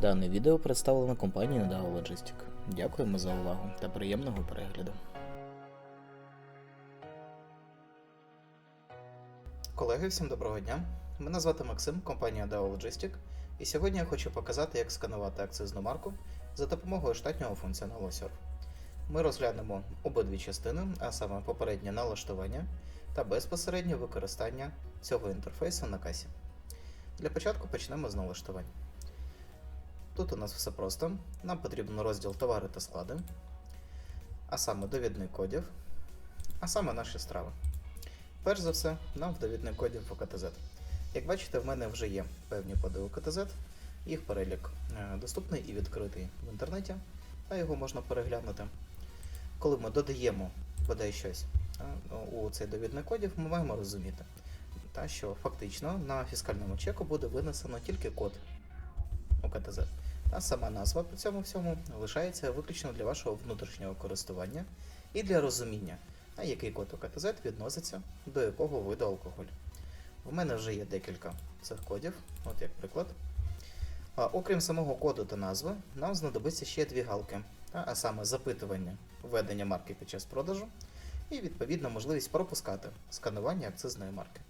Дане відео представлено компанією Nadal Logistic. Дякуємо за увагу та приємного перегляду. Колеги, всім доброго дня. Мене звати Максим, компанія DAO Logistic, і сьогодні я хочу показати, як сканувати акцизну марку за допомогою штатнього функціоналу Surf. Ми розглянемо обидві частини, а саме попереднє налаштування та безпосереднє використання цього інтерфейсу на касі. Для початку почнемо з налаштувань. Тут у нас все просто. Нам потрібен розділ товари та склади, а саме довідник кодів, а саме наші страви. Перш за все, нам в довідник кодів по КТЗ. Як бачите, в мене вже є певні коди у КТЗ, їх перелік е, доступний і відкритий в інтернеті, а його можна переглянути. Коли ми додаємо бодай щось е, у цей довідник кодів, ми маємо розуміти, що фактично на фіскальному чеку буде винесено тільки код у КТЗ. А сама назва при цьому всьому лишається виключно для вашого внутрішнього користування і для розуміння, а який код у КТЗ відноситься до якого виду алкоголю. У мене вже є декілька цих кодів, от як приклад. А, окрім самого коду та назви, нам знадобиться ще дві галки, а саме запитування введення марки під час продажу і відповідно можливість пропускати сканування акцизної марки.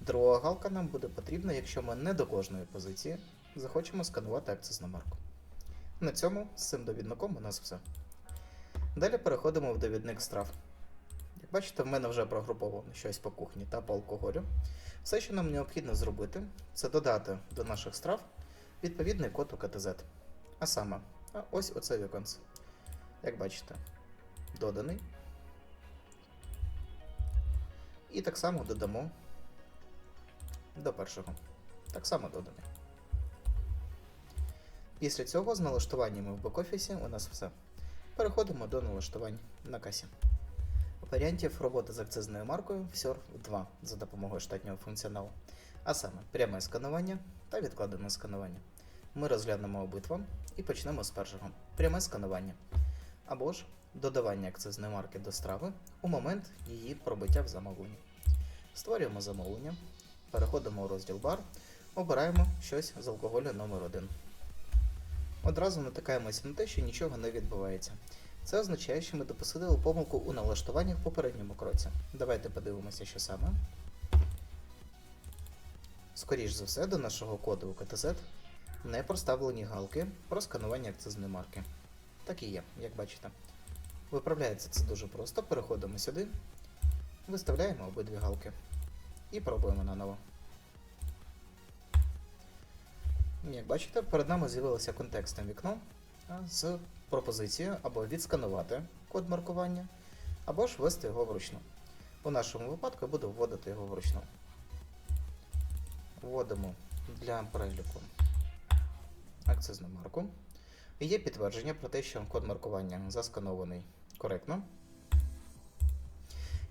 Друга галка нам буде потрібна, якщо ми не до кожної позиції захочемо сканувати акцизну марку. На цьому з цим довідником у нас все. Далі переходимо в довідник страв. Як бачите, в мене вже прогруповано щось по кухні та по алкоголю. Все, що нам необхідно зробити, це додати до наших страв відповідний код у КТЗ. А саме, ось оце віконце. Як бачите, доданий. І так само додамо до першого. Так само доданий. Після цього з налаштуваннями в бек-офісі у нас все. Переходимо до налаштувань на касі. Варіантів роботи з акцизною маркою всього 2 за допомогою штатнього функціоналу, а саме пряме сканування та відкладене сканування. Ми розглянемо обидва і почнемо з першого пряме сканування або ж додавання акцизної марки до страви у момент її пробиття в замовленні. Створюємо замовлення, переходимо у розділ бар, обираємо щось з алкоголю номер 1 Одразу натикаємося на те, що нічого не відбувається. Це означає, що ми допустили помилку у налаштуваннях в попередньому кроці. Давайте подивимося, що саме. Скоріш за все, до нашого коду у КТЗ не проставлені галки про сканування акцизної марки. Так і є, як бачите. Виправляється це дуже просто. Переходимо сюди, виставляємо обидві галки і пробуємо наново. Як бачите, перед нами з'явилося контекстне вікно з пропозицією або відсканувати код маркування, або ж ввести його вручну. У нашому випадку я буду вводити його вручну. Вводимо для переліку акцизну марку. І є підтвердження про те, що код маркування засканований коректно.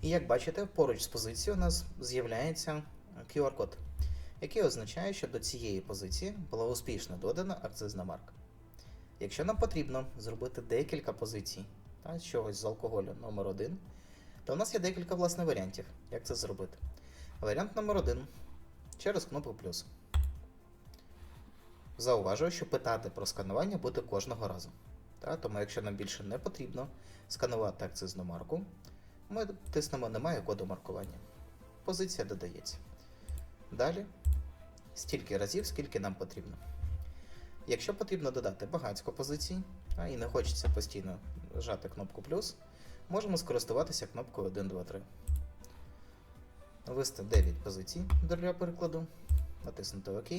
І як бачите, поруч з позицією у нас з'являється QR-код, який означає, що до цієї позиції була успішно додана акцизна марка. Якщо нам потрібно зробити декілька позицій та, чогось з алкоголю номер 1 то у нас є декілька власне варіантів, як це зробити. Варіант номер 1 через кнопку плюс. Зауважую, що питати про сканування буде кожного разу. Та, тому якщо нам більше не потрібно сканувати акцизну марку, ми тиснемо Немає коду маркування. Позиція додається. Далі стільки разів, скільки нам потрібно. Якщо потрібно додати багатько позицій, а, і не хочеться постійно жати кнопку плюс, можемо скористуватися кнопкою 1, 2, 3. Ввести 9 позицій для прикладу, натиснути ОК.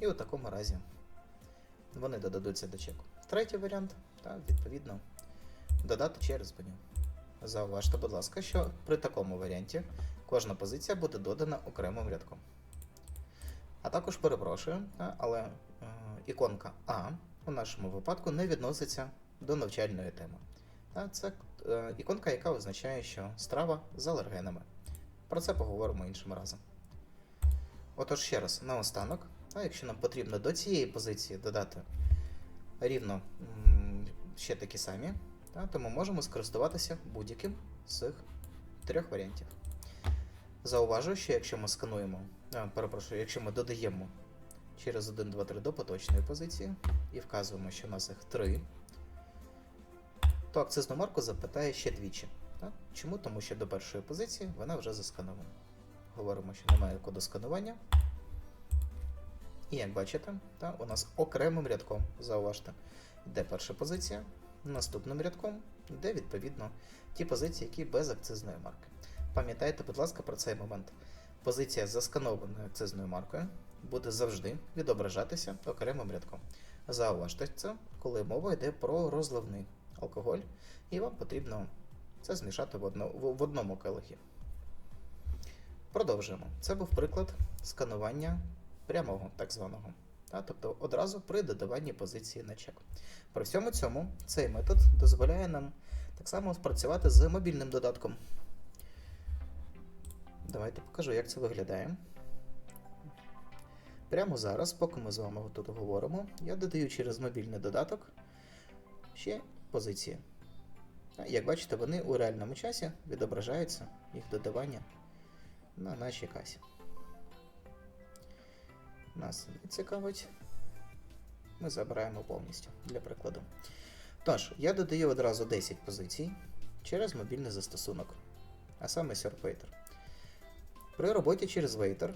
І у такому разі вони додадуться до чеку. Третій варіант, та, відповідно, додати через меню. Зауважте, будь ласка, що при такому варіанті кожна позиція буде додана окремим рядком. А також перепрошую, але е, іконка А у нашому випадку не відноситься до навчальної теми. Це е, іконка, яка означає, що страва з алергенами. Про це поговоримо іншим разом. Отож, ще раз, наостанок, якщо нам потрібно до цієї позиції додати рівно ще такі самі, то ми можемо скористуватися будь-яким з цих трьох варіантів. Зауважу, що якщо ми скануємо, а, перепрошую, якщо ми додаємо через 1, 2, 3 до поточної позиції і вказуємо, що в нас їх 3, то акцизну марку запитає ще двічі. Так? Чому? Тому що до першої позиції вона вже засканована. Говоримо, що немає коду сканування. І як бачите, та, у нас окремим рядком, зауважте, йде перша позиція, наступним рядком йде відповідно ті позиції, які без акцизної марки. Пам'ятайте, будь ласка, про цей момент. Позиція засканованою акцизною маркою буде завжди відображатися окремим рядком. Зауважте це, коли мова йде про розливний алкоголь, і вам потрібно це змішати в, одно, в одному келихі. Продовжуємо. Це був приклад сканування прямого, так званого. Та, тобто одразу при додаванні позиції на чек. При всьому цьому цей метод дозволяє нам так само спрацювати з мобільним додатком. Давайте покажу, як це виглядає. Прямо зараз, поки ми з вами тут говоримо, я додаю через мобільний додаток ще позиції. Як бачите, вони у реальному часі відображаються їх додавання на нашій касі. Нас не цікавить. Ми забираємо повністю для прикладу. Тож, я додаю одразу 10 позицій через мобільний застосунок, а саме SurfWaiter. При роботі через Waiter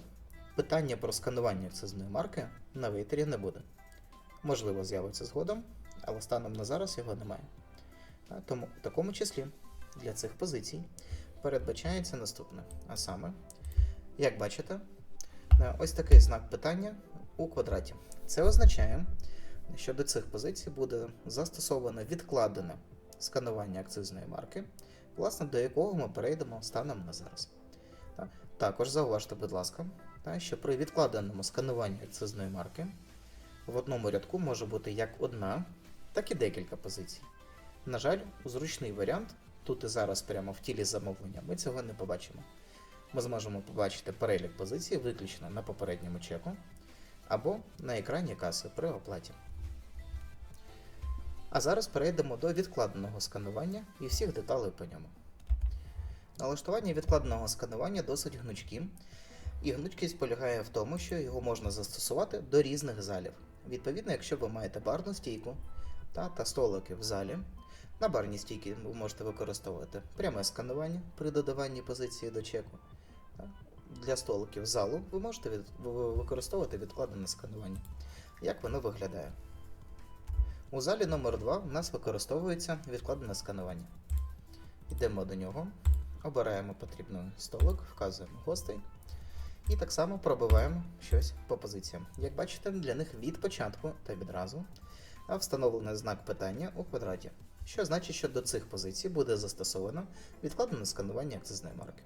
питання про сканування акцизної марки на Waiter не буде. Можливо, з'явиться згодом, але станом на зараз його немає. Тому в такому числі для цих позицій передбачається наступне. А саме, як бачите, е, ось такий знак питання у квадраті. Це означає, що до цих позицій буде застосоване відкладене сканування акцизної марки, власне, до якого ми перейдемо станом на зараз. Та- Також зауважте, будь ласка, та, що при відкладеному скануванні акцизної марки в одному рядку може бути як одна, так і декілька позицій. На жаль, зручний варіант, тут і зараз прямо в тілі замовлення, ми цього не побачимо. Ми зможемо побачити перелік позицій виключно на попередньому чеку або на екрані каси при оплаті. А зараз перейдемо до відкладеного сканування і всіх деталей по ньому. Налаштування відкладеного сканування досить гнучкі, і гнучкість полягає в тому, що його можна застосувати до різних залів. Відповідно, якщо ви маєте барну стійку та, та столики в залі, на барній стійці ви можете використовувати пряме сканування при додаванні позиції до чеку. Для столиків залу ви можете від, використовувати відкладене сканування. Як воно виглядає? У залі номер 2 у нас використовується відкладене сканування. Йдемо до нього, обираємо потрібний столик, вказуємо гостей. І так само пробиваємо щось по позиціям. Як бачите, для них від початку та відразу а встановлений знак питання у квадраті, що значить, що до цих позицій буде застосовано відкладене сканування акцизної марки.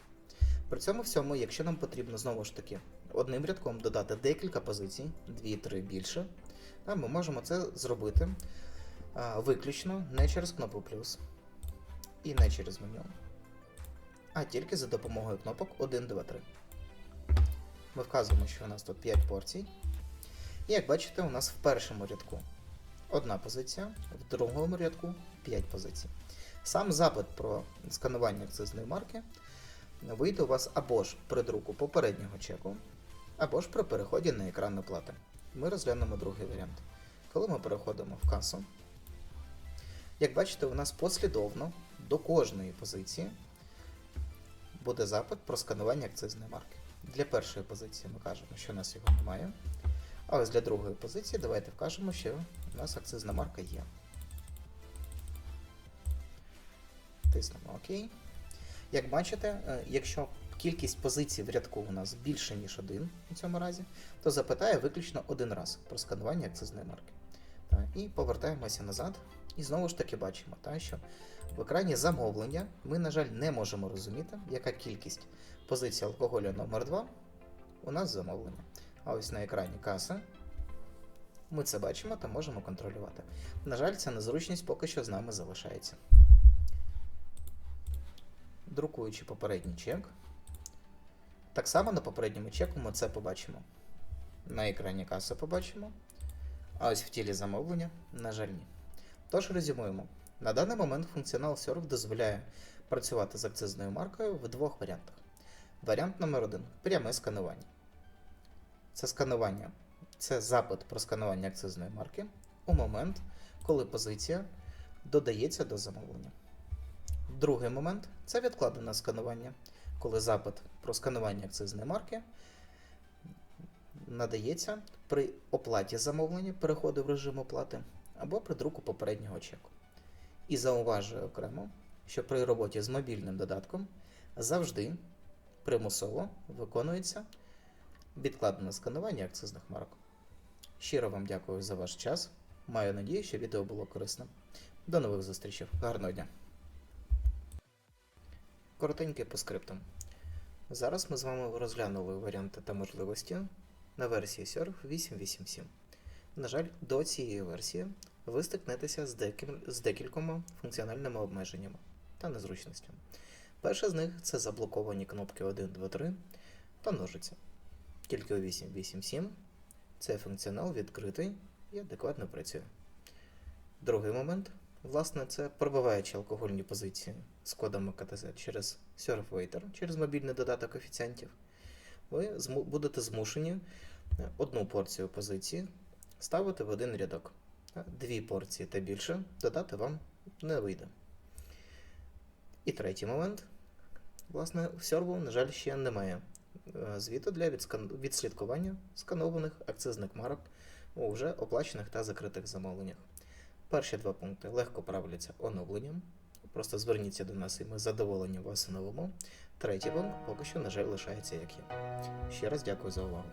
При цьому всьому, якщо нам потрібно знову ж таки одним рядком додати декілька позицій, 2-3 більше, ми можемо це зробити виключно не через кнопку плюс і не через меню, а тільки за допомогою кнопок 1, 2, 3. Ми вказуємо, що у нас тут 5 порцій. І як бачите, у нас в першому рядку одна позиція, в другому рядку 5 позицій. Сам запит про сканування акцизної марки вийде у вас або ж при друку попереднього чеку, або ж при переході на екран оплати. Ми розглянемо другий варіант. Коли ми переходимо в касу, як бачите, у нас послідовно до кожної позиції буде запит про сканування акцизної марки. Для першої позиції ми кажемо, що у нас його немає. А ось для другої позиції давайте вкажемо, що у нас акцизна марка є. Тиснемо ОК. Як бачите, е, якщо кількість позицій в рядку у нас більше, ніж один у цьому разі, то запитає виключно один раз про сканування акцизної марки. Та, І повертаємося назад. І знову ж таки бачимо, та, що в екрані замовлення ми, на жаль, не можемо розуміти, яка кількість позицій алкоголю номер 2 у нас замовлення. А ось на екрані каса ми це бачимо та можемо контролювати. На жаль, ця незручність поки що з нами залишається. Друкуючи попередній чек. Так само на попередньому чеку ми це побачимо. На екрані каси побачимо. А ось в тілі замовлення, на жаль, ні. Тож резюмуємо. На даний момент функціонал Surf дозволяє працювати з акцизною маркою в двох варіантах. Варіант номер один пряме сканування. Це сканування це запит про сканування акцизної марки у момент, коли позиція додається до замовлення. Другий момент це відкладене сканування, коли запит про сканування акцизної марки надається при оплаті замовлення, переходу в режим оплати або при друку попереднього чеку. І зауважую окремо, що при роботі з мобільним додатком завжди примусово виконується відкладене сканування акцизних марок. Щиро вам дякую за ваш час. Маю надію, що відео було корисним. До нових зустрічей. Гарного дня! Коротеньке по скриптам. Зараз ми з вами розглянули варіанти та можливості на версії Surf 8.8.7. На жаль, до цієї версії ви стикнетеся з, декіль... з декількома функціональними обмеженнями та незручностями. Перша з них це заблоковані кнопки 1, 2, 3 та ножиця. Тільки у 8.8.7 цей функціонал відкритий і адекватно працює. Другий момент, власне, це пробиваючи алкогольні позиції з кодами КТЗ через SurfWaiter, через мобільний додаток офіціантів. Ви будете змушені е, одну порцію позиції ставити в один рядок. Дві порції та більше додати вам не вийде. І третій момент. Власне, в серву, на жаль, ще немає е, звіту для відслідкування сканованих акцизних марок у вже оплачених та закритих замовленнях. Перші два пункти легко правляться оновленням. Просто зверніться до нас і ми з задоволенням вас оновимо. Третій пункт поки що, на жаль, лишається як є. Ще раз дякую за увагу.